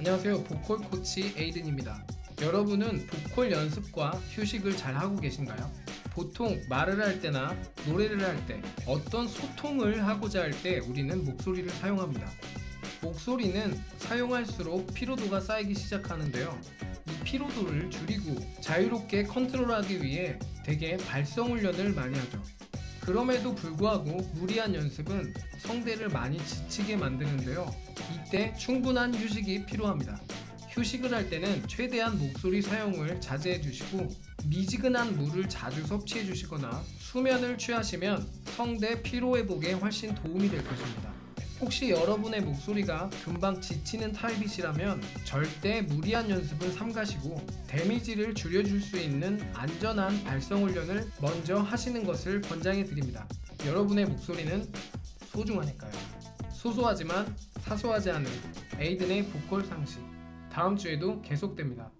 안녕하세요. 보컬 코치 에이든입니다. 여러분은 보컬 연습과 휴식을 잘 하고 계신가요? 보통 말을 할 때나 노래를 할 때 어떤 소통을 하고자 할 때 우리는 목소리를 사용합니다. 목소리는 사용할수록 피로도가 쌓이기 시작하는데요. 이 피로도를 줄이고 자유롭게 컨트롤하기 위해 대개 발성 훈련을 많이 하죠. 그럼에도 불구하고 무리한 연습은 성대를 많이 지치게 만드는데요. 이때 충분한 휴식이 필요합니다. 휴식을 할 때는 최대한 목소리 사용을 자제해 주시고 미지근한 물을 자주 섭취해 주시거나 수면을 취하시면 성대 피로 회복에 훨씬 도움이 될 것입니다. 혹시 여러분의 목소리가 금방 지치는 타입이시라면 절대 무리한 연습은 삼가시고 데미지를 줄여줄 수 있는 안전한 발성 훈련을 먼저 하시는 것을 권장해 드립니다. 여러분의 목소리는 소중하니까요. 소소하지만 사소하지 않은 에이든의 보컬 상식. 다음 주에도 계속됩니다.